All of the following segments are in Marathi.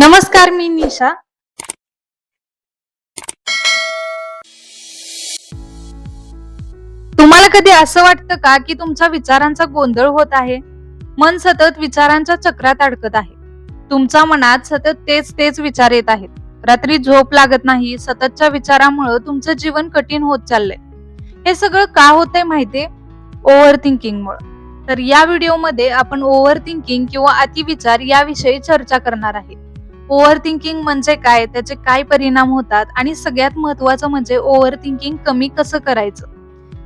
नमस्कार मी निशा. तुम्हाला कधी असं वाटतं का की तुमच्या विचारांचा गोंधळ होत आहे? मन सतत विचारांच्या चक्रात अडकत आहे. तुमच्या मनात सतत तेच तेच विचार येत आहेत. रात्री झोप लागत नाही सततच्या विचारामुळे तुमचं जीवन कठीण होत चाललंय. हे सगळं का होतंय माहितीये? ओव्हर थिंकिंगमुळे तर या व्हिडिओमध्ये आपण ओव्हर थिंकिंग किंवा अतिविचार याविषयी चर्चा करणार आहे. ओव्हर थिंकिंग म्हणजे काय? त्याचे काय परिणाम होतात? आणि सगळ्यात महत्वाचं म्हणजे ओव्हर थिंकिंग कमी कसं करायचं?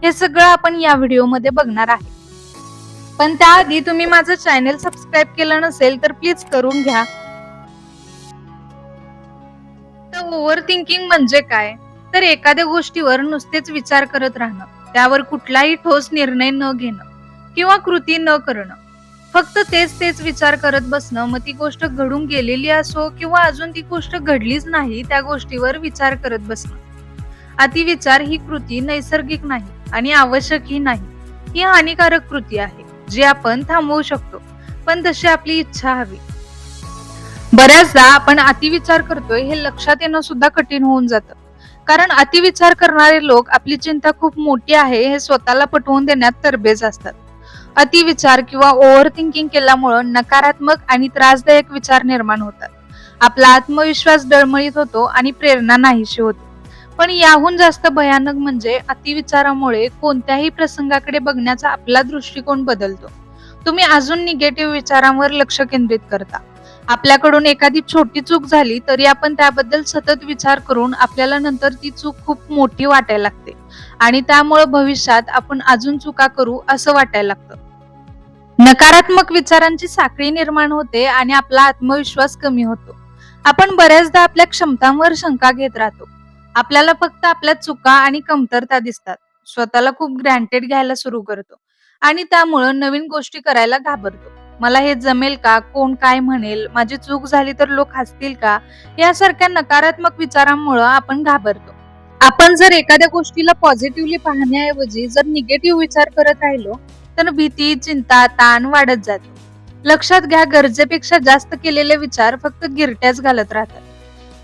हे सगळं आपण या व्हिडिओमध्ये बघणार आहे. पण त्याआधी तुम्ही माझं चॅनल सबस्क्राईब केलं नसेल तर प्लीज करून घ्या. तर ओव्हर थिंकिंग म्हणजे काय? तर एखाद्या गोष्टीवर नुसतेच विचार करत राहणं त्यावर कुठलाही ठोस निर्णय न घेणं किंवा कृती न करणं. फक्त तेच तेच विचार करत बसणं मग ती गोष्ट घडून गेलेली असो किंवा अजून ती गोष्ट घडलीच नाही त्या गोष्टीवर विचार करत बसणं. अतिविचार ही कृती नैसर्गिक नाही आणि आवश्यकही नाही. ही हानिकारक कृती आहे जी आपण थांबवू शकतो पण तशी आपली इच्छा हवी. बऱ्याचदा आपण अतिविचार करतोय हे लक्षात येणं सुद्धा कठीण होऊन जातं. कारण अतिविचार करणारे लोक आपली चिंता खूप मोठी आहे हे स्वतःला पटवून देण्यात तरबेज असतात. अतिविचार किंवा ओव्हर थिंकिंग केल्यामुळं नकारात्मक आणि त्रासदायक विचार निर्माण होतात. आपला आत्मविश्वास डळमळीत होतो आणि प्रेरणा नाहीशी होते. पण याहून जास्त भयानक म्हणजे अतिविचारामुळे कोणत्याही प्रसंगाकडे बघण्याचा आपला दृष्टिकोन बदलतो. तुम्ही अजून निगेटिव्ह विचारांवर लक्ष केंद्रित करता. आपल्याकडून एखादी छोटी चूक झाली तरी आपण त्याबद्दल सतत विचार करून आपल्याला नंतर ती चूक खूप मोठी वाटायला लागते. आणि त्यामुळे भविष्यात आपण अजून चुका करू असं वाटायला लागतं. नकारात्मक विचारांची साखळी निर्माण होते आणि आपला आत्मविश्वास कमी होतो. आपण बऱ्याचदा आपल्या क्षमतांवर शंका घेत राहतो. आपल्याला फक्त आपल्या चुका आणि कमतरता दिसतात. स्वतःला खूप ग्रँटेड घ्यायला सुरू करतो. आणि त्यामुळं नवीन गोष्टी करायला घाबरतो. मला हे जमेल का? कोण काय म्हणेल? माझी चूक झाली तर लोक हसतील का? यासारख्या नकारात्मक विचारांमुळं आपण घाबरतो. आपण जर एखाद्या गोष्टीला पॉझिटिव्हली पाहण्याऐवजी जर निगेटिव्ह विचार करत राहिलो तर भीती चिंता ताण वाढत जातो. लक्षात घ्या गरजेपेक्षा जास्त केलेले विचार फक्त गिरट्याच घालत राहतात.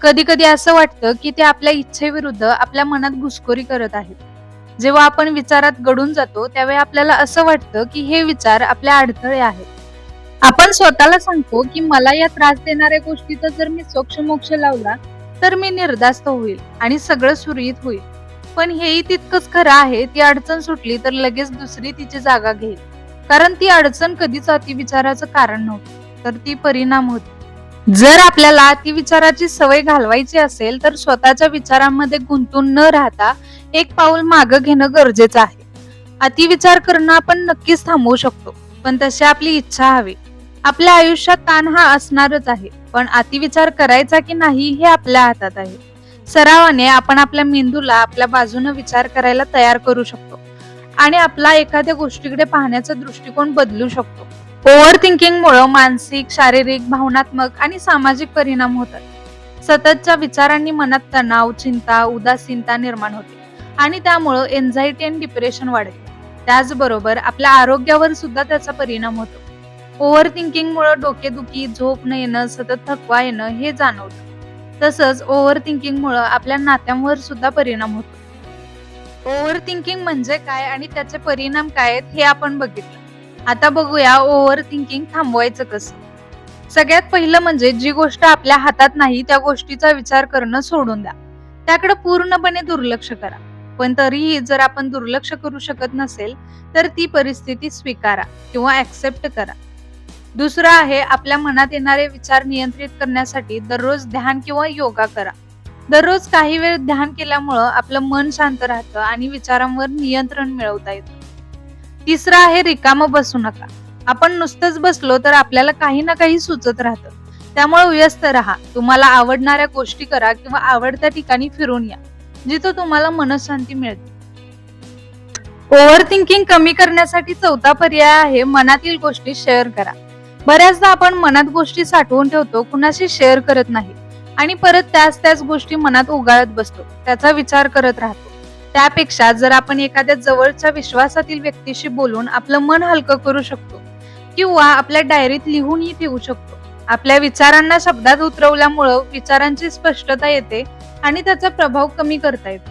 कधी कधी असं वाटतं की ते आपल्या इच्छेविरुद्ध आपल्या मनात घुसखोरी करत आहेत. जेव्हा आपण विचारात गडून जातो त्यावेळी आपल्याला असं वाटतं की हे विचार आपल्या अडथळे आहेत. आपण स्वतःला सांगतो की मला या त्रास देणाऱ्या गोष्टीचा जर मी सोक्षमोक्ष लावला तर मी निर्धास्त होईल आणि सगळं सुरळीत होईल. पण हेही तितकंच खरं आहे ती अडचण सुटली तर लगेच दुसरी तिची जागा घेईल. कारण ती अडचण कधीच अतिविचाराचं कारण नव्हती तर ती परिणाम होती. जर आपल्याला अतिविचाराची सवय घालवायची असेल तर स्वतःच्या विचारांमध्ये गुंतून न राहता एक पाऊल मागं घेणं गरजेचं आहे. अतिविचार करणं आपण नक्कीच थांबवू शकतो पण तशी आपली इच्छा हवी. आपल्या आयुष्यात ताण हा असणारच आहे पण अतिविचार करायचा की नाही हे आपल्या हातात आहे. सरावाने आपण आपल्या मेंदूला आपल्या बाजूने विचार करायला तयार करू शकतो. आणि आपला एखाद्या गोष्टीकडे पाहण्याचा दृष्टिकोन बदलू शकतो. ओव्हर थिंकिंगमुळे मानसिक शारीरिक भावनात्मक आणि सामाजिक परिणाम होतात. सततच्या विचारांनी मनात तणाव चिंता उदासीनता निर्माण होते आणि त्यामुळं एन्झायटी आणि डिप्रेशन वाढते. त्याचबरोबर आपल्या आरोग्यावर सुद्धा त्याचा परिणाम होतो. ओव्हर थिंकिंगमुळे डोकेदुखी झोप न येणं सतत थकवा येणं हे जाणवतं. तसंच ओव्हर थिंकिंगमुळं आपल्या नात्यांवर सुद्धा परिणाम होतो. ओव्हर थिंकिंग म्हणजे काय आणि त्याचे परिणाम काय आहेत हे आपण बघितलं. आता बघूया ओव्हर थिंकिंग थांबवायचं कसं. सगळ्यात पहिलं म्हणजे जी गोष्ट आपल्या हातात नाही त्या गोष्टीचा विचार करणं सोडून द्या. त्याकडे पूर्णपणे दुर्लक्ष करा. पण तरीही जर आपण दुर्लक्ष करू शकत नसेल तर ती परिस्थिती स्वीकारा किंवा ऍक्सेप्ट करा. दुसरं आहे आपल्या मनात येणारे विचार नियंत्रित करण्यासाठी दररोज ध्यान किंवा योगा करा. दररोज काही वेळ ध्यान केल्यामुळं आपलं मन शांत राहतं आणि विचारांवर नियंत्रण मिळवता येतं. तिसरं आहे रिकामं बसू नका. आपण नुसतंच बसलो तर आपल्याला काही ना काही सुचत राहतं. त्यामुळे व्यस्त राहा. तुम्हाला आवडणाऱ्या गोष्टी करा किंवा आवडत्या ठिकाणी फिरून या जिथं तुम्हाला मनशांती मिळते. ओव्हर थिंकिंग कमी करण्यासाठी चौथा पर्याय आहे मनातील गोष्टी शेअर करा. बऱ्याचदा आपण मनात गोष्टी साठवून ठेवतो कुणाशी शेअर करत नाही. आणि परत त्याच त्याच गोष्टी मनात उगाळत बसतो. त्याचा विचार करत राहतो. त्यापेक्षा जर आपण एखाद्या जवळच्या विश्वासातील व्यक्तीशी बोलून आपलं मन हलकं करू शकतो. किंवा आपल्या डायरीत लिहूनही ठेवू शकतो. आपल्या विचारांना शब्दात उतरवल्यामुळं विचारांची स्पष्टता येते आणि त्याचा प्रभाव कमी करता येतो.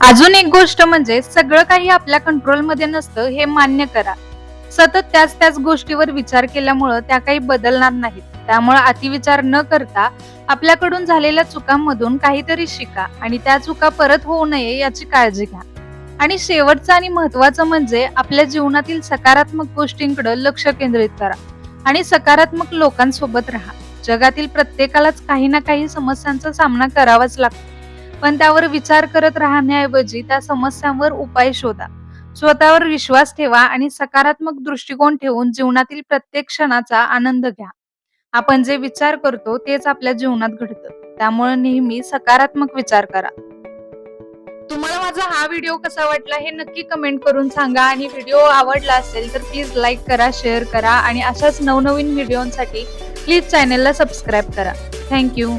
अजून एक गोष्ट म्हणजे सगळं काही आपल्या कंट्रोलमध्ये नसतं हे मान्य करा. सतत त्याच त्याच गोष्टीवर विचार केल्यामुळं त्या काही बदलणार नाहीत. त्यामुळे अतिविचार न करता आपल्याकडून झालेल्या चुकांमधून काहीतरी शिका आणि त्या चुका परत होऊ नये याची काळजी घ्या. आणि शेवटचं आणि महत्वाचं म्हणजे आपल्या जीवनातील सकारात्मक गोष्टींकडे लक्ष केंद्रित करा आणि सकारात्मक लोकांसोबत राहा. जगातील प्रत्येकालाच काही ना काही समस्यांचा सामना करावाच लागतो. पण त्यावर विचार करत राहण्याऐवजी त्या समस्यांवर उपाय शोधा. स्वतःवर विश्वास ठेवा आणि सकारात्मक दृष्टिकोन ठेवून जीवनातील प्रत्येक क्षणाचा आनंद घ्या. आपण जे विचार करतो तेच आपल्या जीवनात घडतं. त्यामुळे नेहमी सकारात्मक विचार करा. तुम्हाला माझा हा व्हिडिओ कसा वाटला हे नक्की कमेंट करून सांगा आणि व्हिडिओ आवडला असेल तर प्लीज लाईक करा शेअर करा आणि अशाच नवनवीन व्हिडिओसाठी प्लीज चॅनेलला सबस्क्राईब करा. थँक्यू